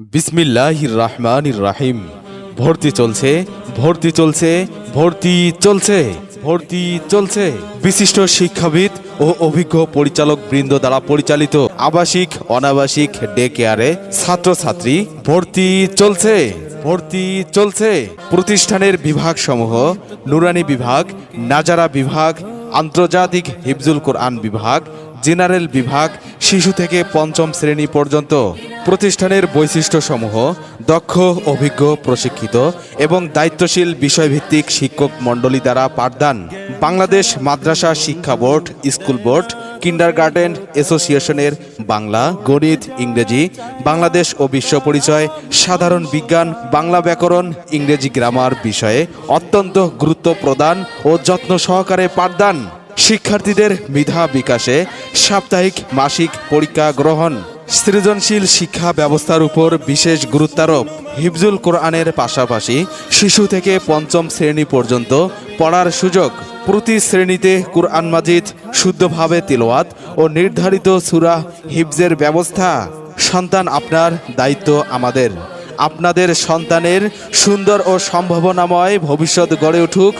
বিসমিল্লাহির রহমানির রাহিম। ভর্তি চলছে ভর্তি চলছে ভর্তি চলছে ভর্তি চলছে। বিশিষ্ট শিক্ষাবিদ ও অভিজ্ঞ পরিচালক বৃন্দ দ্বারা পরিচালিত আবাসিক, অনাবাসিক ডে কেয়ারে ছাত্রছাত্রী, ভর্তি চলছে ভর্তি চলছে। প্রতিষ্ঠানের বিভাগসমূহ নুরানি বিভাগ, নাজারা বিভাগ, আন্তর্জাতিক হিফজুল কোরআন বিভাগ জেনারেল বিভাগ শিশু থেকে পঞ্চম শ্রেণি পর্যন্ত। প্রতিষ্ঠানের বৈশিষ্ট্যসমূহ, দক্ষ, অভিজ্ঞ, প্রশিক্ষিত এবং দায়িত্বশীল বিষয়ভিত্তিক শিক্ষক মণ্ডলী দ্বারা পাঠদান। বাংলাদেশ মাদ্রাসা শিক্ষা board, school board kindergarten অ্যাসোসিয়েশনের বাংলা, গণিত, ইংরেজি, বাংলাদেশ ও বিশ্ব পরিচয়, সাধারণ বিজ্ঞান, বাংলা ব্যাকরণ, ইংরেজি গ্রামার বিষয়ে অত্যন্ত গুরুত্ব প্রদান ও যত্ন সহকারে পাঠদান। শিক্ষার্থীদের মেধা বিকাশে সাপ্তাহিক মাসিক পরীক্ষা গ্রহণ। সৃজনশীল শিক্ষা ব্যবস্থার উপর বিশেষ গুরুত্বারোপ। হিফজুল কোরআনের পাশাপাশি শিশু থেকে পঞ্চম শ্রেণি পর্যন্ত পড়ার সুযোগ। প্রতি শ্রেণীতে কুরআন মাজিদ, শুদ্ধভাবে তিলওয়াত ও নির্ধারিত সুরা হিফজের ব্যবস্থা। সন্তান আপনার দায়িত্ব আমাদের। আপনাদের সন্তানের সুন্দর ও সম্ভাবনাময় ভবিষ্যৎ গড়ে উঠুক।